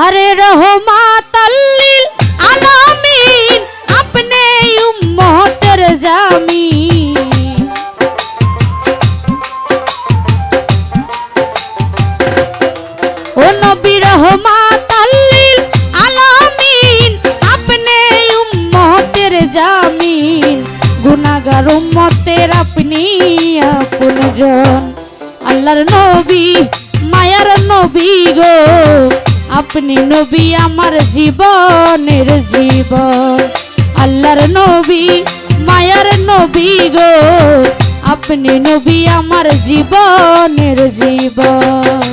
আরে রহমাতাল্লিল আলামিন, আপনি উম্মতের জামিন। ও নবী রহমাতাল্লিল আলামিন, আপনি উম্মতের জামিন। গুনাহগার উম্মতের আপনি আপনজন। আল্লাহর নবী, মায়ার নবী গো। আপনি নবী আমার জীবনের জীবন। আল্লাহর নবী, মায়ার নবী গো। আপনি নবী আমার জীবনের জীবন।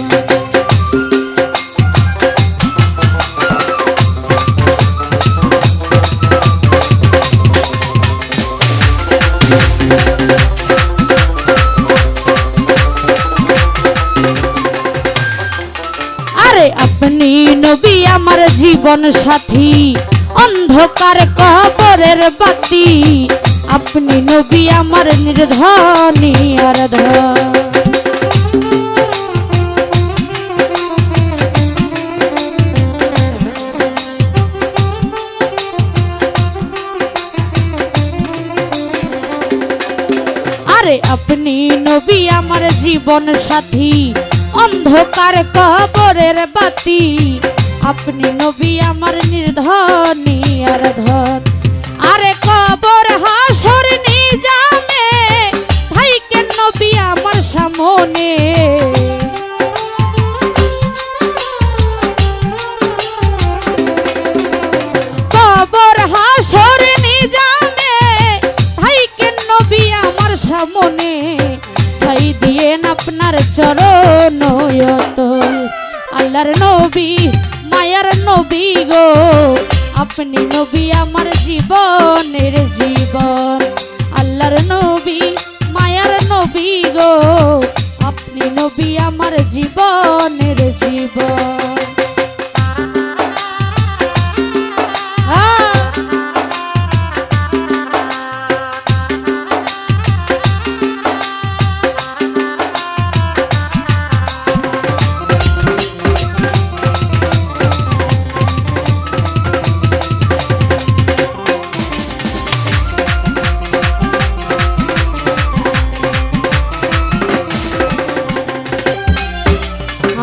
জীবন সাথী, অন্ধকার কবরের বাতি। আপনি নবী আমার নির্ধনী আর আরে আপনি নবী আমার জীবন সাথী, অন্ধকার কবরের বাতি। আপনি নবী আমার নির্ধনী আর ধন। আরে কবর হাসর নিজামে ভাইকে নবী আমার সামনে? কবর হাসর নিজামে ভাইকে নবী আমার সামনে? ভাই দিয়েন আপনার চরণ আল্লাহর নবী মায়ার নবী গো। আপনি নবী আমার জীবনের জীবন। আল্লাহর নবী, মায়ার নবী গো। আপনি নবী আমার জীবনের জীবন।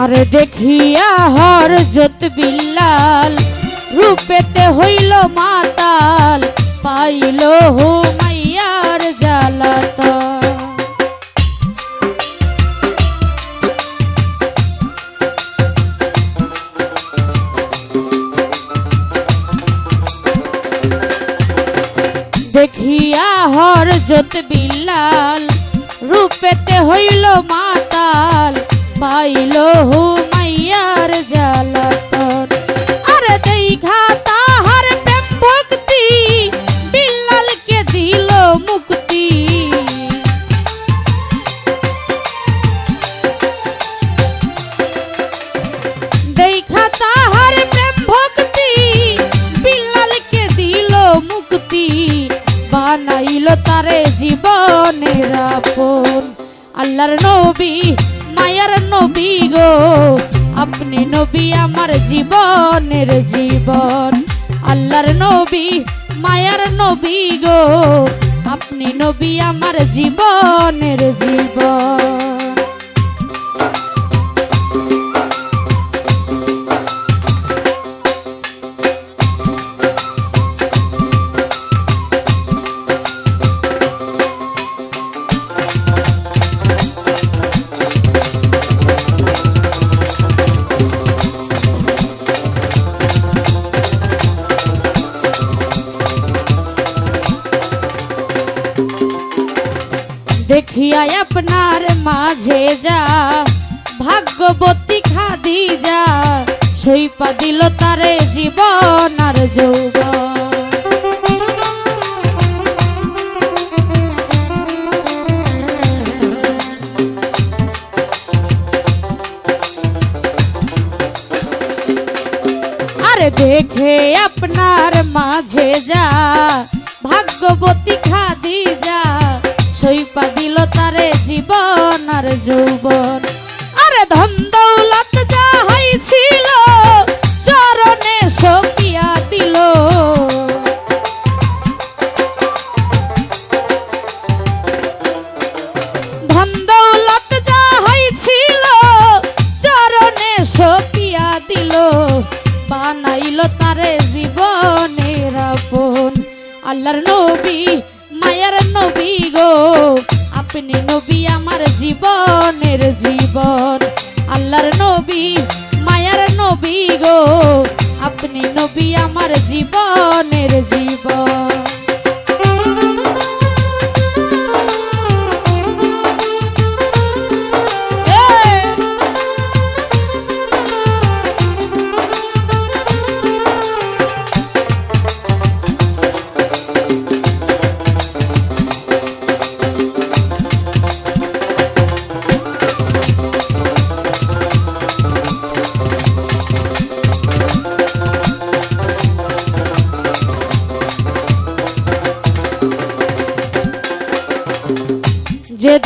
আরে দেখিয়া হর যত বিল্লাল, রূপেতে হইল মাতাল, পাইল হুমাইয়ার জালাত দেখিয়া হর যত বিল্লাল, রূপেতে হইল মাতাল পাইল হুমাইয়ার জালাতন আরে তারে জীবনের আপন। আল্লাহর নবী মায়ার নবী গো, আপনি নবী আমার জীবনের জীবন। আল্লাহর নবী, মায়ার নবী গো, আপনি নবী আমার জীবনের জীবন। মাঝে যা, ভাগ্যবতী খাদি যা সইপা দিল তারে জীবন আর যৌবন। দেখে আপনার মাঝে যা, ভাগ্যবতী খাদি যা সৈপা দিল তারে জীবন আর যৌবন। আরে ধন দৌলত যা ছিল চরণে সপিয়া দিল। ধন দৌলত যা ছিল চরণে সপিয়া দিল। বানাইল তারে জীবনের আপন। আল্লাহর নবী মায়ার নবী গো, আপনি নবী আমার জীবনের জীবন। আল্লাহর নবী, মায়ার নবী গো, আপনি নবী আমার জীবনের জীবন।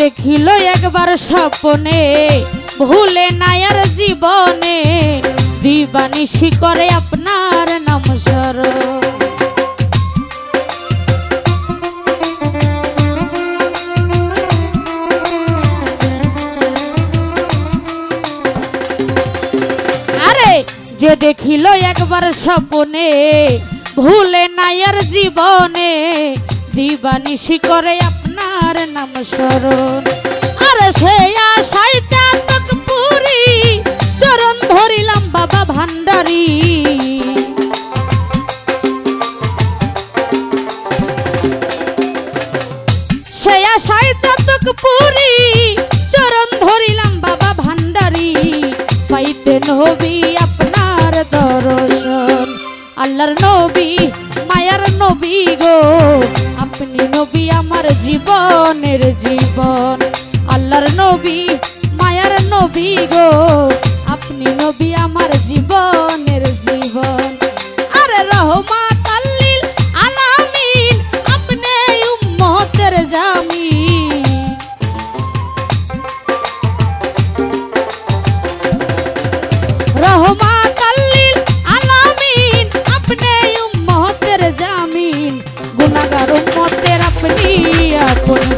দেখিল একবার স্বপ্নে। ভুলে নায়ার জীবনে। দিবানিশি করে আপনার নাম যে দেখিল একবার স্বপ্নে, ভুলে নায়ার জীবনে। দিবানিশি করে আপনার নাম স্মরণ আরে সে আশাই চাতক পুরি, চরণ ধরিলাম বাবা ভান্ডারী সে আশায় চাতক পুরি, চরণ ধরিলাম বাবা ভান্ডারি পাইতে নবী আপনার দর্শন, আল্লাহর নবী, মায়ার নবী গো। আপনি নবী আমার জীবনের জীবন। আল্লাহর নবী, মায়ার নবী গো। আপনি নবী আমার জীবনের জীবন।